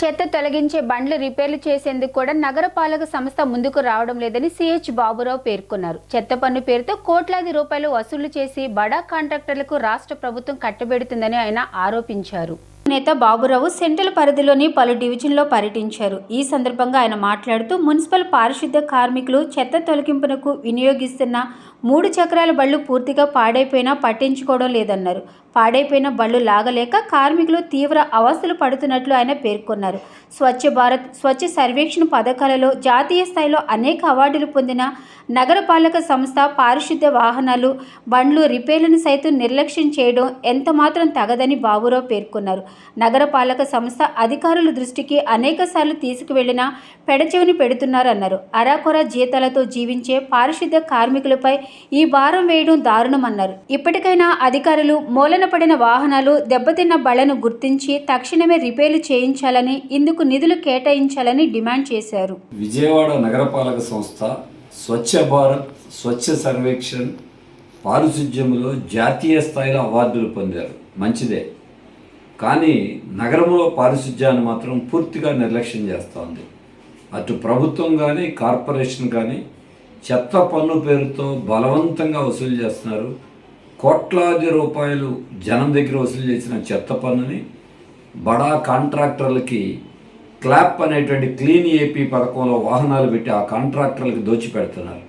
చెత్త తొలగించే బండ్లు రిపేర్లు చేసేందుకు కూడా నగరపాలక సంస్థ ముందుకు రావడం లేదని సిహెచ్ బాబురావు పేర్కొన్నారు. చెత్త పన్ను పేరుతో కోట్లాది రూపాయలు వసూలు చేసి బడా కాంట్రాక్టర్లకు రాష్ట్ర ప్రభుత్వం కట్టబెడుతుందని ఆయన ఆరోపించారు. నేత బాబురావు సెంట్రల్ పరిధిలోని పలు డివిజన్లో పర్యటించారు. ఈ సందర్భంగా ఆయన మాట్లాడుతూ మున్సిపల్ పారిశుద్ధ్య కార్మికులు చెత్త తొలగింపునకు వినియోగిస్తున్న మూడు చక్రాల బళ్ళు పూర్తిగా పాడైపోయినా పట్టించుకోవడం లేదన్నారు. పాడైపోయిన బళ్ళు లాగలేక కార్మికులు తీవ్ర అవస్థలు పడుతున్నట్లు ఆయన పేర్కొన్నారు. స్వచ్ఛ భారత్ స్వచ్ఛ సర్వేక్షణ పథకాలలో జాతీయ స్థాయిలో అనేక అవార్డులు పొందిన నగరపాలక సంస్థ పారిశుద్ధ్య వాహనాలు బండ్లు రిపేర్లను సైతం నిర్లక్ష్యం చేయడం ఎంతమాత్రం తగదని బాబురావు పేర్కొన్నారు. నగరపాలక సంస్థ అధికారుల దృష్టికి అనేకసార్లు తీసుకువెళ్ళినా పెడచెవిని పెడుతున్నారన్నారు. అరాకొర జీతాలతో జీవించే పారిశుద్ధ కార్మికులపై ఈ భారం వేయడం దారుణమన్నారు. ఇప్పటికైనా అధికారులు మూలన పడిన వాహనాలు దెబ్బతిన్న బళ్ళను గుర్తించి తక్షణమే రిపేర్లు చేయించాలని ఇందుకు నిధులు కేటాయించాలని డిమాండ్ చేశారు. విజయవాడ నగరపాలక సంస్థ స్వచ్ఛ భారత్ స్వచ్ఛ సర్వేక్షణ్ పారిశుధ్యంలో జాతీయ స్థాయిలో అవార్డులు పొందారు. మంచిదే. కానీ నగరంలో పారిశుధ్యాన్ని మాత్రం పూర్తిగా నిర్లక్ష్యం చేస్తోంది. అటు ప్రభుత్వం కానీ కార్పొరేషన్ కానీ చెత్త పన్ను పేరుతో బలవంతంగా వసూలు చేస్తున్నారు. కోట్లాది రూపాయలు జనం దగ్గర వసూలు చేసిన చెత్త పన్నుని బడా కాంట్రాక్టర్లకి క్లాప్ అనేటువంటి క్లీన్ ఏపీ పథకంలో వాహనాలు పెట్టి ఆ కాంట్రాక్టర్లకు దోచిపెడుతున్నారు.